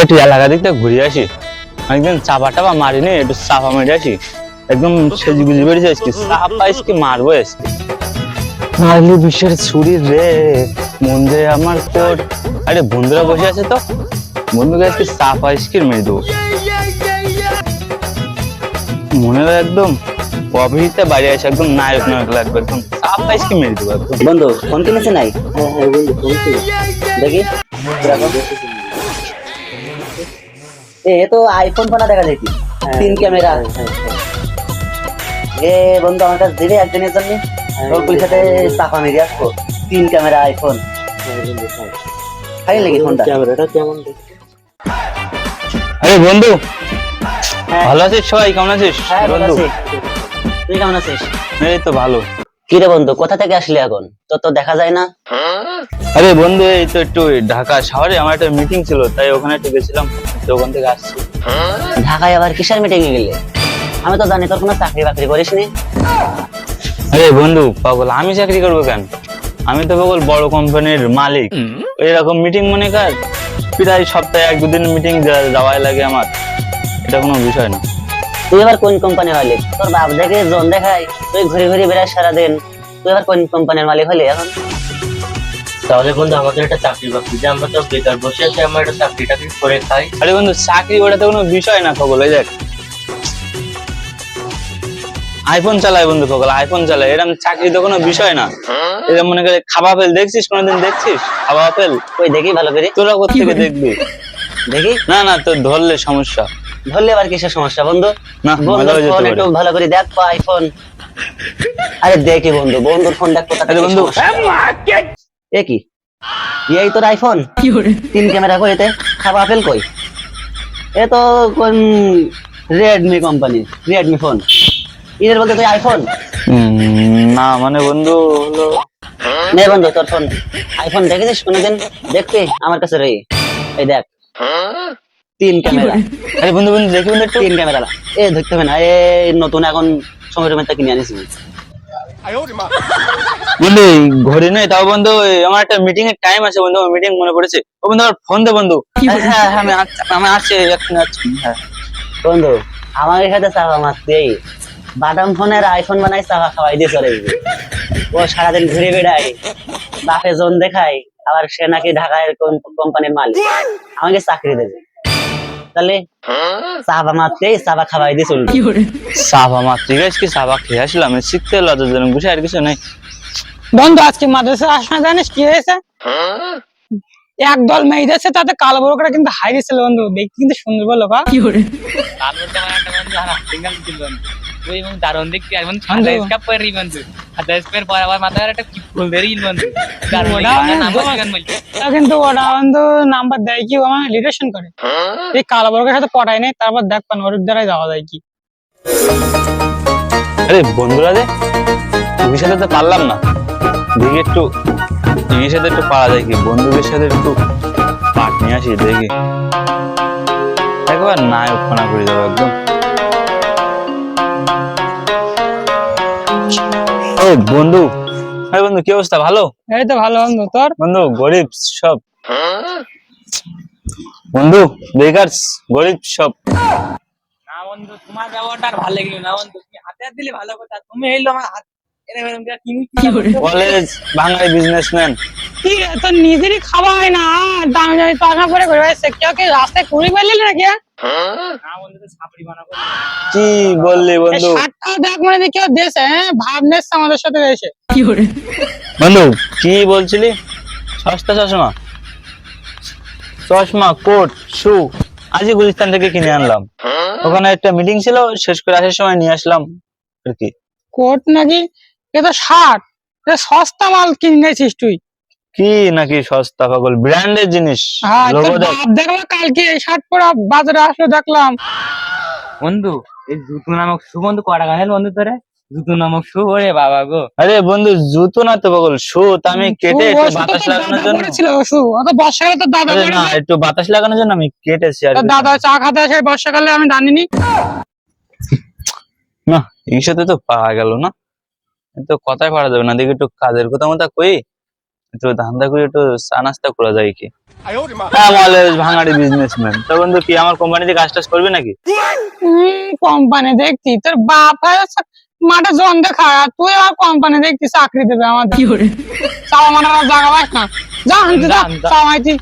একটু এলাকা দিকটা ঘুরে আসি একদিন চাপা টাপা মারিনি একটু চাপা মেরে আসি একদম সেজি গুজি বেরিয়ে আজকে। চাপা আজকে মারবো আজকে। মারলি বিশ্বের ছুরি রে। মন যে আমার তোর। আরে বন্ধুরা বসে আছে তো। বন্ধুকে আজকে চাপা আজকে মেরে দেবো। মনে হয় একদম অভিজিৎটা বাড়ি আসে একদম নায়ক নায়ক লাগবে। একদম চাপা আজকে মেরে দেবো একদম। বন্ধু ফোন কিনেছে নাই? দেখি। দেখো। এ তো আইফোন ফোনা দেখা যায় তিন ক্যামেরা। এ বন্ধু আমার কাছে দিলে একদিনের জন্য। তোর পয়সাতে চাপা মেরে আসব। তিন ক্যামেরা আইফোন খাই ফোনটা ক্যামেরাটা কেমন আরে বন্ধু। হ্যাঁ। ভালো আছিস সবাই? কেমন আছিস? হ্যাঁ বন্ধু। তুই কেমন আছিস? এই তো ভালো। কি রে বন্ধু কোথা থেকে আসলি এখন? তো তো দেখা যায় না। আরে বন্ধু এই তো একটু ঢাকা শহরে আমার একটা মিটিং ছিল তাই ওখানে একটু গেছিলাম। ওখান থেকে আসছি। ঢাকায় আবার কিসের মিটিং এ গেলে? আমি তো জানি তোর কোনো চাকরি বাকরি করিস নি। আরে বন্ধু পাগল আমি চাকরি করব কেন? আমি তো পাগল বড় কোম্পানির মালিক। এরকম মিটিং মনে কর প্রায় সপ্তাহে এক দুদিন মিটিং যাওয়াই লাগে আমার। এটা কোনো বিষয় না। তুই এবার কোন কোম্পানির মালিক? তোর বাপ দেখে জন দেখায় তুই ঘুরে ঘুরে বেড়াস সারাদিন। তুই এবার কোন কোম্পানির মালিক হলি এখন? তাহলে বন্ধু আমাদের একটা চাকরি বাকরি যে আমরা তো বেকার বসে আছি আমরা একটা চাকরি টাকরি করে খাই। আরে বন্ধু চাকরি ওটা তো কোনো বিষয় না পাগল ওই দেখ। আইফোন চালায় বন্ধু পাগল আইফোন চালায়। এরকম চাকরি তো কোনো বিষয় না। এটা মনে করে খাওয়া ফেল দেখছিস কোনোদিন দেখছিস? খাওয়া ফেল? ওই দেখি ভালো করে। তোরা কোথেকে দেখবি? দেখি? না না তোর ধরলে সমস্যা। ধরলে আবার কিসের সমস্যা বন্ধু? না ফোন একটু ভালো করে দেখ আইফোন আরে দেখি বন্ধু বন্ধুর ফোন দেখ কোথা থেকে বন্ধু। এ কি? এই তোর আইফোন তিন ক্যামেরা কই এতে? খাবা আপেল কই? এ তো কোন রেডমি কোম্পানি রেডমি ফোন এদের বলতে তুই আইফোন না মানে বন্ধু হলো নে বন্ধু তোর ফোন আইফোন দেখেছিস কোনোদিন? দেখতে আমার কাছে রে এই দেখ। তিন ক্যামেরা। আরে বন্ধু বন্ধু দেখি বন্ধু তিন ক্যামেরা এ ধরতে হবে না। এ নতুন এখন সময় সময় কিনে আনিস। বন্ধু এই ঘড়ি নেই তাও বন্ধু আমার একটা মিটিং এর টাইম আছে বন্ধু মিটিং মনে পড়েছে। ও বন্ধু আমার ফোন দে বন্ধু। হ্যাঁ হ্যাঁ আমি আসছি আমি আসছি হ্যাঁ। বন্ধু আমার এখানে চাপা মারতেই বাদাম ফোনের আইফোন বানাই চাপা খাওয়াই দিয়ে চলে যাবে ও সারাদিন ঘুরে বেড়ায় বাপে জোন দেখায় আবার সে নাকি ঢাকায় কোম্পানির মালিক। আমাকে চাকরি দেবে। তাহলে চাপা মারতেই চাপা খাওয়াই দিয়ে চলবে সাবা মা ঠিক আছে কি সাবা খেয়ে আসলাম আমি শিখতে লজ্জা জন বুঝে আর কিছু নেই। বন্ধু আজকে মাদ্রাসা আসনা জানিস কি হয়েছে? একদল মেয়ে যাচ্ছে তাতে কালো বড়করা কিন্তু হাই দিয়েছিল বন্ধু। দেখি কিন্তু সুন্দর বলো কা তারপর তোমার একটা বন্ধু আর সিঙ্গেল ছিল বন্ধু। ওই এবং দারুণ দেখতে আর বন্ধু বন্ধু। সাদা স্কাপ পরে বন্ধু। সাদা স্পের পর আবার মাথায় একটা কি ফুল বন্ধু। ওটা তা কিন্তু ওরা বন্ধু নাম্বার দেয় কি ও আমার রিলেশন করে। এই কালো বড়কের সাথে পটায় নেই তারপর দেখ পান ওর দ্বারাই যাওয়া যায় কি। আরে বন্ধুরা যে তুই সাথে তো পারলাম না। দেখি একটু তুই সাথে একটু পারা যায় কি? বন্ধুদের সাথে একটু পাট নিয়ে আসি দেখি। একবার নায়ক খানা করে যাব একদম। ও বন্ধু। আরে বন্ধু কি অবস্থা? ভালো? এই তো ভালো বন্ধু। তোর? বন্ধু গরিব সব। বন্ধু বেকার গরিব সব। না বন্ধু তোমার ব্যবহারটা ভালো লাগল না বন্ধু তুমি হাতে হাত দিলে ভালো কথা। তুমি এলো আমার হাত কি কলেজ বাঙালি বিজনেসম্যান কি তোর নিজেরই খাওয়া হয় না দামি দামি করে ঘুরে বেড়াচ্ছে। কেউ কি রাস্তায় কুড়ি পারলি নাকি হ্যাঁ? কি বললি বন্ধু? দেখ মানে কেউ দেশে হ্যাঁ? ভাব নেছে আমাদের সাথে দেশে। বন্ধু কি বলছিলি? সস্তা চশমা। চশমা কোট শু। আজই গুলিস্তান থেকে কিনে আনলাম। ওখানে একটা মিটিং ছিল শেষ করে আসার সময় নিয়ে আসলাম আর কি। কোট নাকি? এ তো শার্ট এ সস্তা মাল কিনেছিস তুই। কি নাকি সস্তা পাগল? ব্র্যান্ডের জিনিস হ্যাঁ দেখলাম কালকে এই শার্ট পরা বাজারে আসলে দেখলাম। বন্ধু এই জুতু নামক শু বন্ধু কটা বন্ধু তোরে? জুতু নামক শু ওরে বাবা গো। আরে বন্ধু জুতো না তো পাগল শু তো আমি কেটে একটু বাতাস লাগানোর জন্য। শু। তো বর্ষাকালে তোর দাদা না একটু বাতাস লাগানোর জন্য আমি কেটেছি আর দাদা চা খাতে আসে বর্ষাকালে আমি জানিনি না এই সাথে তো পাওয়া গেল না। তো কথাই পারা যাবে না। দেখি একটু কাজের কথা মতো কই একটু ধান্দা করে একটু চা নাস্তা করা যায় কি? হ্যাঁ বলে ভাঙাড়ি বিজনেসম্যান তো বন্ধু কি আমার কোম্পানিতে কাজ টাজ করবি নাকি? কোম্পানি দেখতি তোর বাপ হচ্ছে মাঠে জন দেখায় তুই আর কোম্পানি দেখতি চাকরি দেবে আমাদের। চাওয়া জায়গা পাস না। যা আনতে যা চাওয়া মাইতি